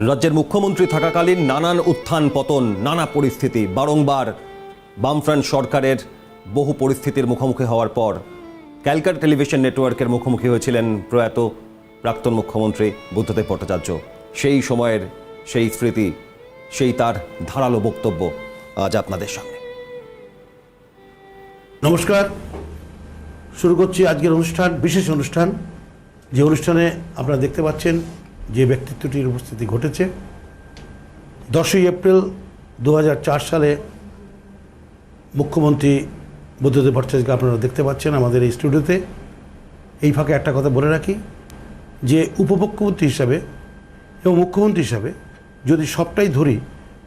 রাজ্যের মুখ্যমন্ত্রী থাকাকালীন নানান উত্থান পতন, নানা পরিস্থিতি, বারংবার বামফ্রন্ট সরকারের বহু পরিস্থিতির মুখোমুখি হওয়ার পর ক্যালকাটা টেলিভিশন নেটওয়ার্কের মুখোমুখি হয়েছিলেন প্রয়াত প্রাক্তন মুখ্যমন্ত্রী বুদ্ধদেব ভট্টাচার্য। সেই সময়ের সেই স্মৃতি, সেই তার ধারালো বক্তব্য আজ আপনাদের সামনে। নমস্কার। শুরু করছি আজকের অনুষ্ঠান, বিশেষ অনুষ্ঠান। যে অনুষ্ঠানে আপনারা দেখতে পাচ্ছেন যে ব্যক্তিত্বটির উপস্থিতি ঘটেছে, দশই এপ্রিল দু হাজার চার সালে মুখ্যমন্ত্রী বুদ্ধদেব ভট্টাচার্যকে আপনারা দেখতে পাচ্ছেন আমাদের এই স্টুডিওতে। এই ফাঁকে একটা কথা বলে রাখি, যে উপমুখ্যমন্ত্রী হিসাবে এবং মুখ্যমন্ত্রী হিসাবে যদি সবটাই ধরি,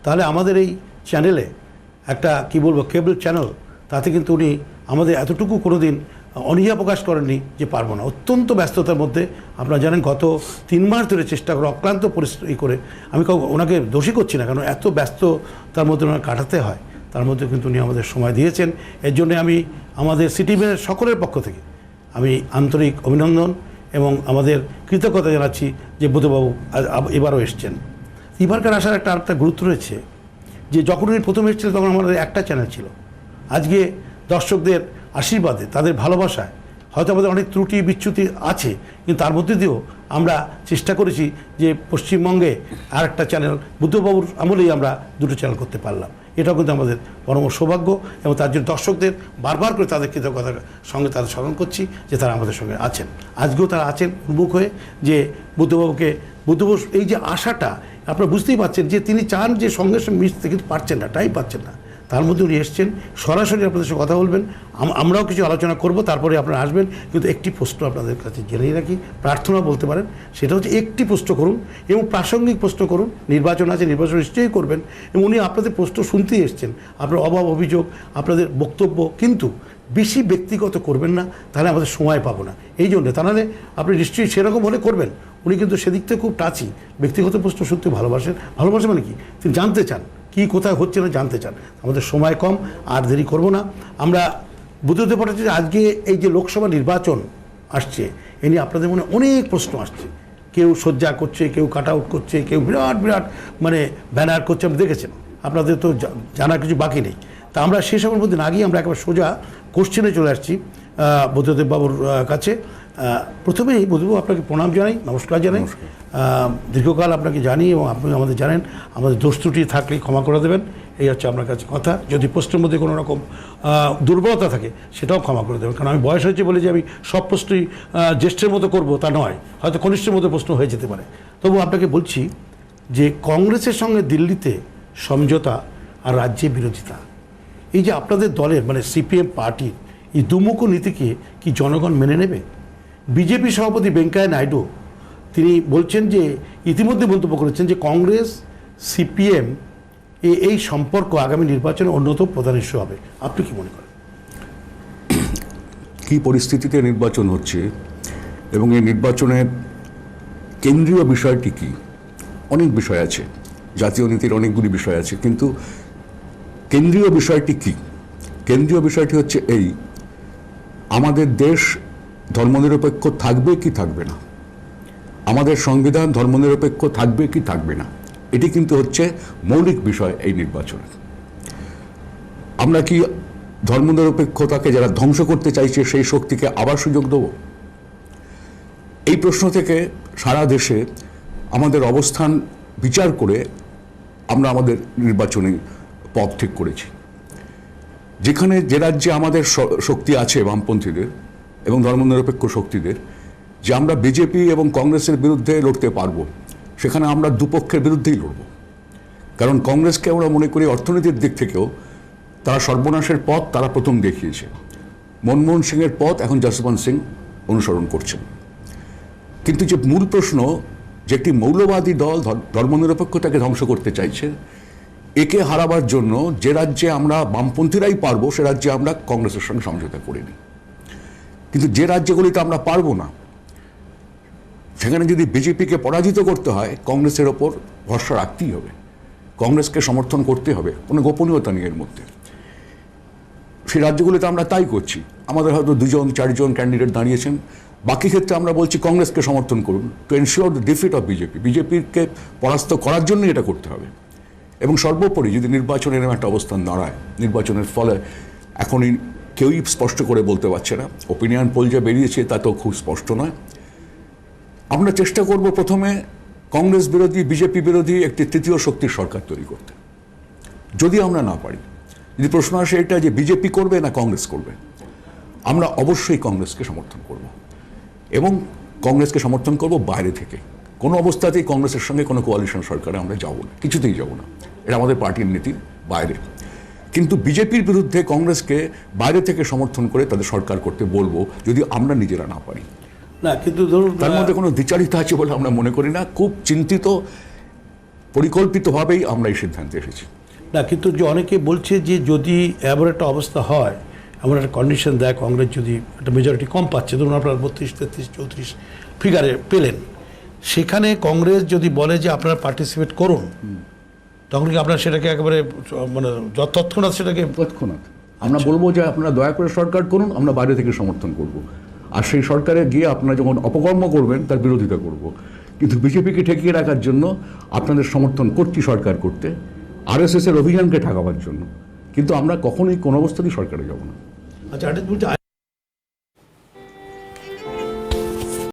তাহলে আমাদের এই চ্যানেলে একটা, কি বলব কেবল চ্যানেল তাতে কিন্তু উনি আমাদের এতটুকু কোনো দিন অনীহা প্রকাশ করেননি যে পারব না। অত্যন্ত ব্যস্ততার মধ্যে আপনারা জানেন গত তিন মাস ধরে চেষ্টা করে অক্লান্ত পরিশ্রম করে আমি কাউ ওনাকে দোষী করছি না, কারণ এত ব্যস্ত তার মধ্যে ওনার কাটাতে হয়। তার মধ্যে কিন্তু উনি আমাদের সময় দিয়েছেন। এর জন্য আমি আমাদের সিটিভেনের সকলের পক্ষ থেকে আমি আন্তরিক অভিনন্দন এবং আমাদের কৃতজ্ঞতা জানাচ্ছি যে বুধবাবু এবারও এসছেন। এবারকার আসার একটা আরেকটা গুরুত্ব রয়েছে যে যখন উনি প্রথম এসেছিলেন তখন আমাদের একটা চ্যানেল ছিল। আজকে দর্শকদের আশীর্বাদে, তাদের ভালোবাসায়। হয়তো আমাদের অনেক ত্রুটি, বিচ্যুতি আছে, কিন্তু তার মধ্যে দিয়েও আমরা চেষ্টা করেছি যে পশ্চিমবঙ্গে আর একটা চ্যানেল বুদ্ধবাবুর আমলেই আমরা দুটো চ্যানেল করতে পারলাম। এটাও কিন্তু আমাদের পরম সৌভাগ্য এবং তার জন্য দর্শকদের বারবার করে তাদের কৃতজ্ঞতার সঙ্গে তাদের স্মরণ করছি যে তারা আমাদের সঙ্গে আছেন। আজকেও তারা আছেন উন্মুখ হয়ে যে বুদ্ধবাবুকে বুদ্ধবাবু এই যে আশাটা, আপনারা বুঝতেই পারছেন যে তিনি চান যে সঙ্গে সঙ্গে মিশতে, কিন্তু পারছেন না টাইম পাচ্ছেন না। তার মধ্যে উনি এসছেন। সরাসরি আপনাদের সঙ্গে কথা বলবেন। আম- আমরাও কিছু আলোচনা করব, তারপরে আপনারা আসবেন। কিন্তু একটি প্রশ্ন আপনাদের কাছে জেনেই রাখি, প্রার্থনা বলতে পারেন। সেটা হচ্ছে একটি প্রশ্ন করুন এবং প্রাসঙ্গিক প্রশ্ন করুন। নির্বাচন আছে, নির্বাচন নিশ্চয়ই করবেন। এবং উনি আপনাদের প্রশ্ন শুনতেই এসছেন। আপনার অভাব, অভিযোগ, আপনাদের বক্তব্য। কিন্তু বেশি ব্যক্তিগত করবেন না, তাহলে আমাদের সময় পাবো না। এই জন্য তাহলে আপনি নিশ্চয়ই সেরকম হলে করবেন। উনি কিন্তু সেদিক থেকে খুব টাচি ব্যক্তিগত প্রশ্ন শুনতে ভালোবাসেন। ভালোবাসেন মানে কি? তিনি জানতে চান। কি কোথায় হচ্ছে না জানতে চান আমাদের সময় কম আর দেরি করব না আমরা বুদ্ধদেব ভট্টাচার্য আজকে এই যে লোকসভা নির্বাচন আসছে এ নিয়ে আপনাদের মনে অনেক প্রশ্ন আসছে কেউ শয্যা করছে কেউ কাট আউট করছে কেউ বিরাট বিরাট মানে ব্যানার করছে আপনি দেখেছেন আপনাদের তো জানার কিছু বাকি নেই তা আমরা সেসবের মধ্যে না গিয়ে আমরা একবার সোজা কোশ্চেনে চলে আসছি বুদ্ধদেব বাবুর কাছে। প্রথমেই বুদ্ধবাবু আপনাকে প্রণাম জানাই নমস্কার জানাই। দীর্ঘকাল আপনাকে জানি এবং আপনি আমাদের জানেন আমাদের দোষ ত্রুটি থাকলে ক্ষমা করে দেবেন এই হচ্ছে আপনার কাছে কথা। যদি প্রশ্নের মধ্যে কোনো রকম দুর্বলতা থাকে সেটাও ক্ষমা করে দেবেন। কারণ আমি বয়স হয়েছে বলে যে আমি সব প্রশ্নই জ্যেষ্ঠের মতো করব তা নয়। হয়তো কনিষ্ঠের মতো প্রশ্ন হয়ে যেতে পারে। তবু আপনাকে বলছি যে কংগ্রেসের সঙ্গে দিল্লিতে সমঝোতা আর রাজ্যে বিরোধিতা। এই যে আপনাদের দলের মানে সিপিএম পার্টির এই দুমুখ নীতিকে কি জনগণ মেনে নেবে? বিজেপি সভাপতি ভেঙ্কাইয়া নাইডু, তিনি বলছেন যে, ইতিমধ্যে মন্তব্য করেছেন যে কংগ্রেস, সিপিএম এই সম্পর্ক আগামী নির্বাচনে অন্যতম প্রধান ইস্যু হবে। আপনি কি মনে করেন? কি পরিস্থিতিতে নির্বাচন হচ্ছে এবং এই নির্বাচনের কেন্দ্রীয় বিষয়টি কি? অনেক বিষয় আছে। জাতীয় নীতির অনেকগুলি বিষয় আছে, কিন্তু কেন্দ্রীয় বিষয়টি কি? কেন্দ্রীয় বিষয়টি হচ্ছে এই আমাদের দেশ ধর্মনিরপেক্ষ থাকবে কি থাকবে না? আমাদের সংবিধান ধর্মনিরপেক্ষ থাকবে কি থাকবে না? এটি কিন্তু হচ্ছে মৌলিক বিষয় এই নির্বাচনের আমরা কি ধর্মনিরপেক্ষতাকে যারা ধ্বংস করতে চাইছে সেই শক্তিকে আবার সুযোগ দেব? এই প্রশ্ন থেকে সারা দেশে আমাদের অবস্থান বিচার করে আমরা আমাদের নির্বাচনী পথ ঠিক করেছি। যেখানে যে রাজ্যে আমাদের শক্তি আছে বামপন্থীদের এবং ধর্মনিরপেক্ষ শক্তিদের, যে আমরা বিজেপি এবং কংগ্রেসের বিরুদ্ধে লড়তে পারব, সেখানে আমরা দুপক্ষের বিরুদ্ধেই লড়ব। কারণ কংগ্রেসকে আমরা মনে করি অর্থনীতির দিক থেকেও তারা সর্বনাশের পথ তারা প্রথম দেখিয়েছে। মনমোহন সিংয়ের পথ এখন যশবন্ত সিং অনুসরণ করছেন। কিন্তু যে মূল প্রশ্ন, যে একটি মৌলবাদী দল ধর- ধর্মনিরপেক্ষতাকে ধ্বংস করতে চাইছে একে হারাবার জন্য যে রাজ্যে আমরা বামপন্থীরাই পারব, সে রাজ্যে আমরা কংগ্রেসের সঙ্গে সমঝোতা করিনি। কিন্তু যে রাজ্যগুলিতে আমরা পারব না, সেখানে যদি বিজেপিকে পরাজিত করতে হয়, কংগ্রেসের ওপর ভরসা রাখতেই হবে। কংগ্রেসকে সমর্থন করতে হবে, কোনো গোপনীয়তা নেই এর মধ্যে। সেই রাজ্যগুলিতে আমরা তাই করছি। আমাদের হয়তো দুজন, চারজন ক্যান্ডিডেট দাঁড়িয়েছেন। বাকি ক্ষেত্রে আমরা বলছি কংগ্রেসকে সমর্থন করুন। To ensure the defeat of BJP বিজেপিকে পরাস্ত করার জন্যই এটা করতে হবে। এবং সর্বোপরি যদি নির্বাচনের এরকম একটা অবস্থান দাঁড়ায়, নির্বাচনের ফলে এখনই কেউই স্পষ্ট করে বলতে পারছে না। ওপিনিয়ন পোল যা বেরিয়েছে তা তো খুব স্পষ্ট নয়। আমরা চেষ্টা করব প্রথমে কংগ্রেস বিরোধী, বিজেপি বিরোধী একটি তৃতীয় শক্তির সরকার তৈরি করতে। যদি আমরা না পারি, যদি প্রশ্ন আসে এটা যে বিজেপি করবে না কংগ্রেস করবে, আমরা অবশ্যই কংগ্রেসকে সমর্থন করব। এবং কংগ্রেসকে সমর্থন করব বাইরে থেকে। কোনো অবস্থাতেই কংগ্রেসের সঙ্গে কোনো কোয়ালিশন সরকারে আমরা যাব না, কিছুতেই যাব না। এটা আমাদের পার্টির নীতির বাইরে। কিন্তু বিজেপির বিরুদ্ধে কংগ্রেসকে বাইরে থেকে সমর্থন করে তাদের সরকার করতে বলব যদি আমরা নিজেরা না পারি। না কিন্তু ধরুন তার মধ্যে কোনো দ্বিচারিতা আছে বলে আমরা মনে করি না। খুব চিন্তিত পরিকল্পিতভাবেই আমরা এই সিদ্ধান্তে এসেছি। না কিন্তু যে অনেকে বলছে যে যদি এমন একটা অবস্থা হয় এমন একটা কন্ডিশন দেয় কংগ্রেস যদি একটা মেজরিটি কম পাচ্ছে ধরুন আপনার বত্রিশ তেত্রিশ চৌত্রিশ ফিগারে পেলেন সেখানে কংগ্রেস যদি বলে যে আপনারা পার্টিসিপেট করুন তখন কি আপনার সেটাকে একেবারে মানে তৎক্ষণাৎ সেটাকে তৎক্ষণাৎ। আমরা বলব যে আপনারা দয়া করে সরকার করুন আমরা বাইরে থেকে সমর্থন করব। আর সেই সরকারে গিয়ে আপনারা যখন অপকর্ম করবেন তার বিরোধিতা করব। কিন্তু বিজেপিকে ঠেকিয়ে রাখার জন্য আপনাদের সমর্থন করছি সরকার করতে আরএসএস এর অভিযানকে ঠেকাবার জন্য। কিন্তু আমরা কখনোই কোনো অবস্থাতেই সরকারে যাব না। আচ্ছা